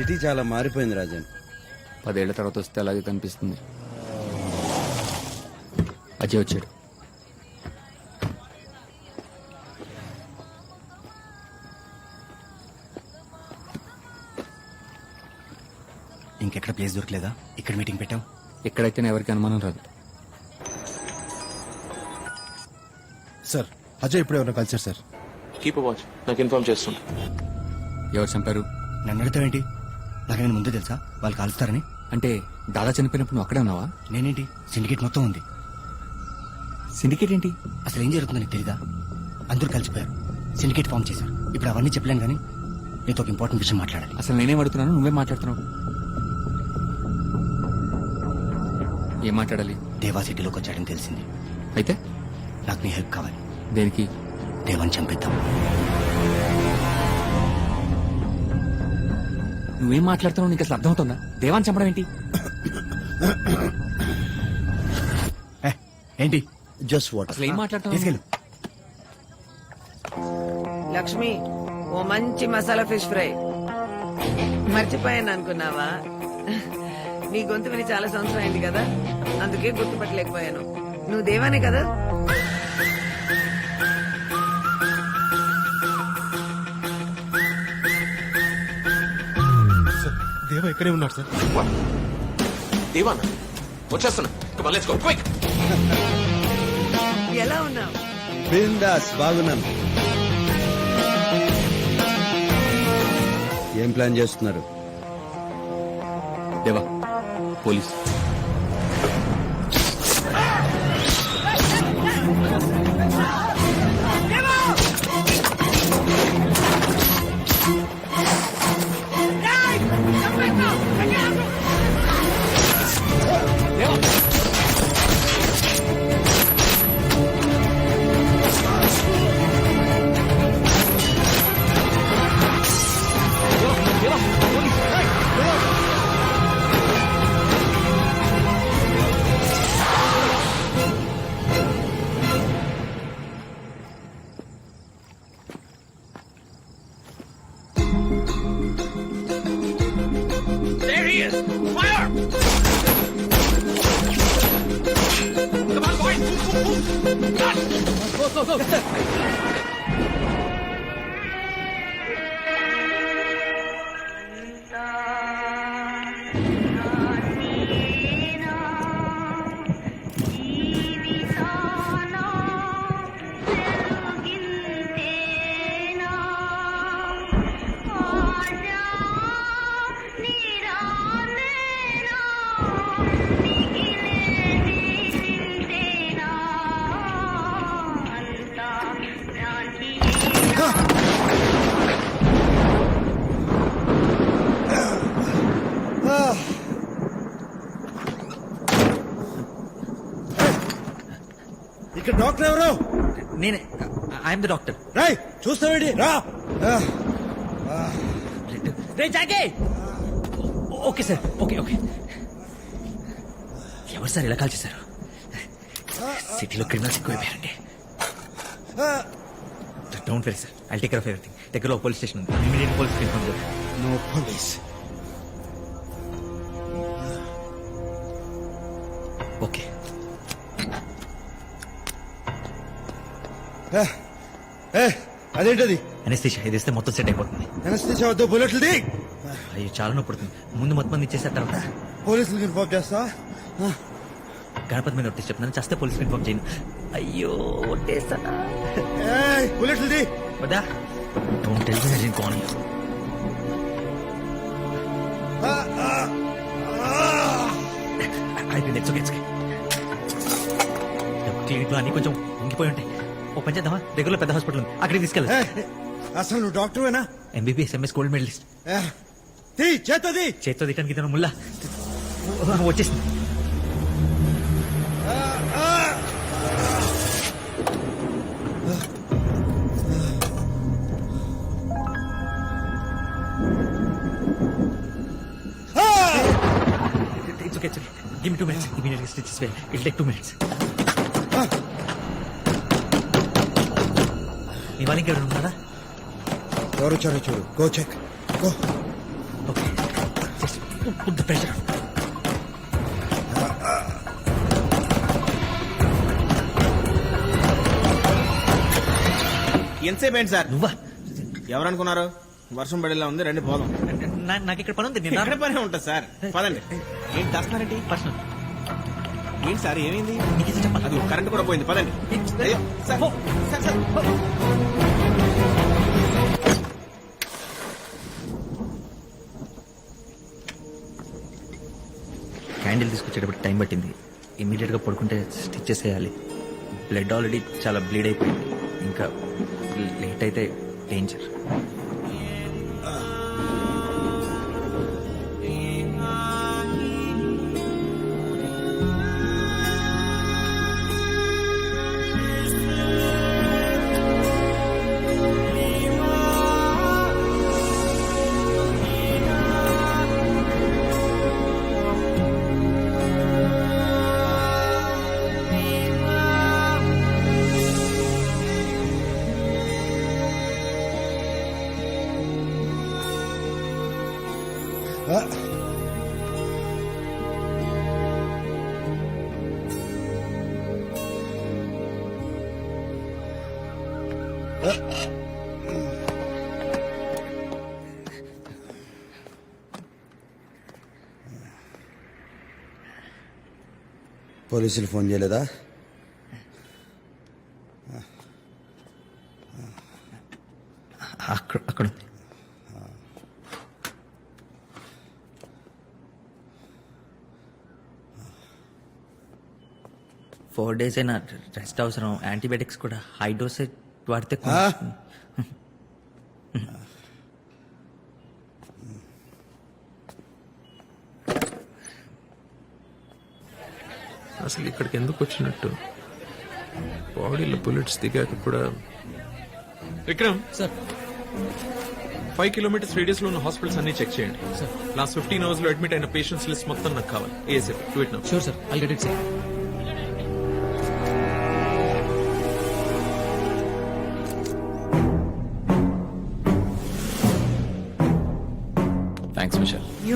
City చాలా మారిపోయింది రాజన్. పదేళ్ళ తర్వాత వస్తే అలాగే కనిపిస్తుంది. అజయ్ వచ్చాడు. ఇంకెక్కడ ప్లేస్ దొరకలేదా? ఇక్కడ మీటింగ్ పెట్టాం ఎక్కడైతేనే ఎవరికి అనుమానం రాదు. సార్ అజయ్ ఇప్పుడు ఎవరైనా కలిసారు సార్. కీప్ వాచ్ నాకు ఇన్ఫార్మ్ చేస్తున్నా ఎవరు చంపారు? నన్ను అడుగుతావేంటి? నాకేమైనా ముందే తెలుసా? వాళ్ళు కాలుస్తారని. అంటే దాదా చనిపోయినప్పుడు నువ్వు అక్కడే ఉన్నావా? నేనేంటి? సిండికేట్ మొత్తం ఉంది. సిండికేట్ ఏంటి? అసలు ఏం జరుగుతుందో నీకు తెలీదా? అందరూ కలిసిపోయారు. సిండికేట్ ఫామ్ చేశారు. ఇప్పుడు అవన్నీ చెప్పలేను కానీ నీతో ఒక ఇంపార్టెంట్ విషయం మాట్లాడాలి. అసలు నేనేం అడుగుతున్నాను నువ్వే మాట్లాడుతున్నావు. ఏం మాట్లాడాలి? దేవా సిటీలోకి వచ్చాడని తెలిసింది. అయితే? నాకు నీ హెల్ప్ కావాలి. దేనికి? దేవాన్ని చంపేద్దాం. నువ్వేం మాట్లాడుతున్నావు నీకు అసలు అర్థమవుతుందా? దేవాన్ని చంపడం ఏంటి? ఏ, ఏంటి? జస్ట్ వాటర్ అసలు ఏం మాట్లాడుతున్నావు? తీసుకెళ్ళు. లక్ష్మి ఓ మంచి మసాలా ఫిష్ ఫ్రై. మర్చిపోయాను అనుకున్నావా నీ గొంతు విని చాలా సంవత్సరం అయింది కదా? అందుకే గుర్తుపట్టలేకపోయాను. నువ్వు దేవానే కదా? దేవ ఇక్కడే ఉన్నాడు సార్. దేవాన్ వచ్చేస్తున్నా. Go, quick. ఎలా ఉన్నావు? బిందాస్ బాగున్నాను. ఏం ప్లాన్ చేస్తున్నారు? దేవా పోలీస్. 王燕儿我的妈的走走走 ఇక్కడ డాక్టర్ ఎవరు? నేనే. I'm the doctor. రాయ్ చూస్తావేంటి రా. రే జాగే ఓకే సార్ ఓకే ఓకే. ఎవరు సార్ ఇలా కాల్ చేశారు? సిటీలో criminals ఎక్కువైపోయారండి don't worry sir I take care of everything దగ్గరలో పోలీస్ స్టేషన్ ఉంది. ఇమీడియట్ పోలీస్ ఇన్ఫార్మ్ చేయండి నో పోలీస్ అదేంటది? అనెస్థిషియా ఇది ఇస్తే మొత్తం సెట్ అయిపోతుంది. ఎనస్థిషియా వద్దు బుల్లెట్లు ది అయ్యో చాలా నొప్పి పుడుతుంది. ముందు మొత్తం మంది ఇచ్చేసారు తర్వాత. పోలీసులకు ఇన్ఫార్మ్ చేస్తా. గణపతి మీద నొట్టి చెప్తున్నాను. చేస్తే పోలీస్ ఇన్ఫార్మ్ చేయను. అయ్యో ఒట్టేస్తానా బుల్లెట్లు ది వద్దా? డోంట్ టెల్ మీ నేను కోన్ అయిపోయింది. ఇట్స్ ఓకే ఇట్స్ క్లినిక్లో అన్ని కొంచెం ఉంగిపోయి ఉంటాయి. ఓ పని చేద్దామా? దగ్గరలో పెద్ద హాస్పిటల్ ఉంది. అక్కడికి తీసుకెళ్ళి అసలు నువ్వు డాక్టర్వేనా ఎంబీబీఎస్ ఎంఎస్ గోల్డ్ మెడలిస్ట్ తీ చేతది చేత్తో తిట్టడానికి ఇతను ముల్లా? వచ్చేసింది. It's okay it's okay give me two minutes immediately stitches way it take two వాళ్ళకి ఎవరు ఉన్నారా ఎవరు వచ్చారో చూడు. Go check go okay. Pressure. ఎంతసేపు ఏంటి సార్? నువ్వా? ఎవరనుకున్నారు? వర్షం పడేలా ఉంది రండి పోదాం. నాకు ఇక్కడ పని ఉంది నేను పని ఉంటుంది సార్. పదండి. ఏంటి దాస్తున్నారేంటి పర్సనల్. ఏంటి సార్ ఏమైంది? అది కరెంట్ కూడా పోయింది పదండి. క్యాండిల్ తీసుకొచ్చేటప్పుడు టైం పట్టింది. ఇమీడియట్గా పడుకుంటే స్టిచ్ చేసేయాలి. బ్లడ్ ఆల్రెడీ చాలా బ్లీడ్ అయిపోయింది. ఇంకా లేట్ అయితే డేంజర్. పోలీసులు ఫోన్ చేయలేదా? అక్కడ అక్కడ ఫోర్ డేస్ అయినా రెస్ట్ అవసరం. యాంటీబయాటిక్స్ కూడా. హై డోసేజ్ వాడితే కొంచెం- అసలు ఇక్కడికి ఎందుకు వచ్చినట్టు? బాడీలో బుల్లెట్స్ దిగాక కూడా. విక్రమ్. సార్. ఫైవ్ కిలోమీటర్స్ రేడియస్లో ఉన్న హాస్పిటల్స్ అన్ని చెక్ చేయండి. లాస్ట్ ఫిఫ్టీన్ అవర్స్లో అడ్మిట్ అయిన పేషెంట్స్ లిస్ట్ మొత్తం నాకు కావాలి. ASF to it now sure sir. I get it sir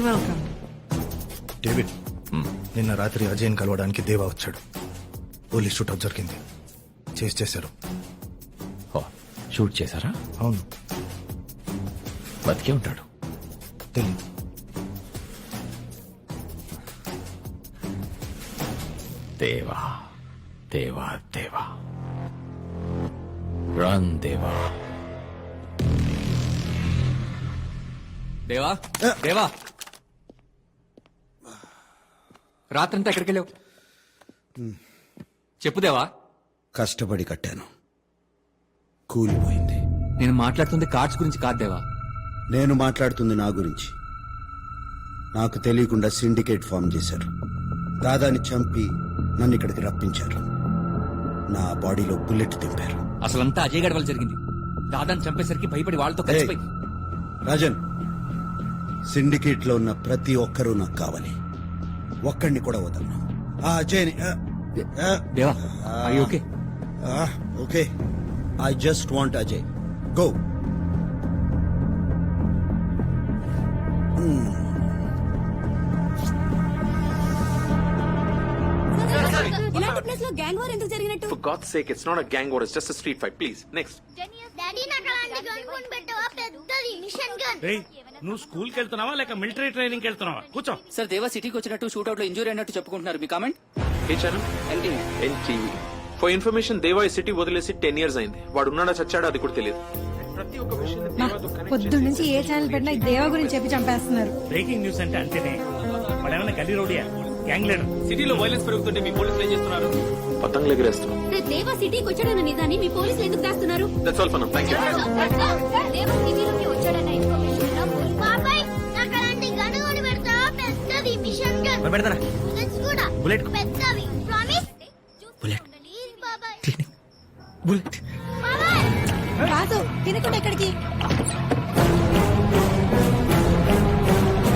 you welcome David నిన్న రాత్రి అజయ్ని కలవడానికి దేవా వచ్చాడు. పోలీస్ షూట్అప్ జరిగింది. చేసి చేశారు. ఓ షూట్ చేశారా? అవును. బతికే ఉంటాడు. తెలియదు దేవా దేవా దేవా. రన్ దేవా. దేవా దేవా. రాత్రంతా ఎక్కడికి వెళ్ళావు చెప్పు దేవా. కష్టపడి కట్టాను. కూలిపోయింది. నేను మాట్లాడుతుంది కార్డ్స్ గురించి కాదు దేవా. నేను మాట్లాడుతుంది నా గురించి. నాకు తెలియకుండా సిండికేట్ ఫామ్ చేశారు. దాదాని చంపి నన్ను ఇక్కడికి రప్పించారు. నా బాడీలో బుల్లెట్ దింపారు అసలంతా అజయ్ గడవలు జరిగింది. దాదాని చంపేసరికి భయపడి వాళ్ళతో కలిసిపోయి. రాజన్ సిండికేట్లో ఉన్న ప్రతి ఒక్కరూ నాకు కావాలి. ఒక్కడిని కూడా వదలను. ఆ అజయ్ని దేవా ఓకే ఆ, okay I just want Ajay go ఇలాంటి ప్లేస్లో గ్యాంగ్ వార్ ఎందుకు జరిగినట్టు? For god sake it's not a gang war it's just street fight please next daddy నాకు అలాంటి గన్ కొని పెట్టవా పెద్దది మిషన్ గన్ నువ్వు స్కూల్కి వెళ్తున్నావా లేక మిలిటరీ ట్రైనింగ్ వెళ్తున్నావా? కూర్చో. సార్ దేవా సిటీకి వచ్చినట్టు షూట్అవుట్లో ఇంజూరీ అయినట్టు చెప్పుకుంటున్నారు. మీ comment? A channel NTV for information Deva ఈ సిటీ వదిలేసి టెన్ ఇయర్స్ అయింది. వాడు ఉన్నాడా చచ్చాడా అది కూడా తెలియదు. ప్రతి ఒక్క విషయం పొద్దు నుంచి ఏ ఛానల్ పెట్టినా ఈ దేవ గురించి చెప్పి చంపేస్తున్నారు. బ్రేకింగ్ న్యూస్ అంటే అంతేనే. వాడేమైనా గల్లీ రోడియా? గ్యాంగ్ లీడర్ సిటీలో వైలెన్స్ పెరుగుతుంటే మీ పోలీసులు ఏం చేస్తున్నారు? పతంగులు ఎగిరేస్తున్నాం దేవా సిటీకి వచ్చాడన్న నిజాన్ని మీ పోలీసులు ఎందుకు దాస్తున్నారు? That's all for now thank you Deva సిటీలోకి వచ్చాడన్న మరి పెడతారా బుల్లెట్ పెద్దవి. ప్రామిస్ బుల్లెట్ బుల్లెట్ తినకుండా ఎక్కడికి?